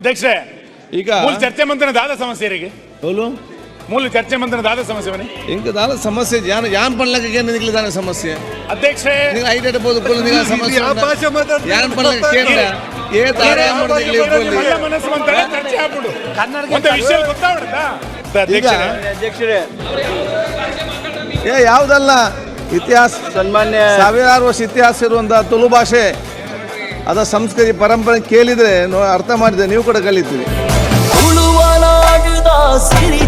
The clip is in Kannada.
ಅಧ್ಯಕ್ಷರೇ ಈಗ ಮೂಲ ಚರ್ಚೆ ಮಂತ್ರ ದಾದ ಸಮಸ್ಯೆ ರೀ ಮೂಲ ಚರ್ಚೆ ಮಂತ್ರ ದಾದ ಸಮಸ್ಯೆ ಬನ್ನಿ. ಹಿಂಗ ದಾದ ಸಮಸ್ಯೆ? ಯಾನ್ ಯಾನ್ ಪಡ್ಲಕ್ಕೆ ಏನು ನಿಗಲಿ ದಾನ ಸಮಸ್ಯೆ? ಅಧ್ಯಕ್ಷರೇ ನೀವು ಐಟ್ ಇಡಬಹುದು ಕುಲ ನಿಗ ಸಮಸ್ಯೆ ಯಾನ್ ಪಡ್ಲಕ್ಕೆ ಕೇಳ ಏ ತಾರೆ ಮಾಡ್ಲಿಕ್ಕೆ ಒಳ್ಳೆ ಮನಸ್ಸು ಅಂತ ಚರ್ಚೆ ಆಗ್ಬಿಡು. ಕನ್ನಡಕ್ಕೆ ಒಂದು ವಿಷಯ ಗೊತ್ತಾಗ್ಬಿಡುತ್ತಾ ಅಧ್ಯಕ್ಷರೇ. ಅಧ್ಯಕ್ಷರೇ. ಏ ಯಾವುದಲ್ಲ? ಇತಿಹಾಸ ಸನ್ಮಾನ್ಯ ಸಾವಿರಾರು ವರ್ಷ ಇತಿಹಾಸ ಇರುವಂತಹ ತುಳು ಭಾಷೆ. ಅದ ಸಂಸ್ಕೃತಿ ಪರಂಪರೆ ಕೇಳಿದ್ರೆ ಅರ್ಥ ಮಾಡಿದೆ. ನೀವು ಕೂಡ ಕಲಿತೀರಿ. ಸಿರಿ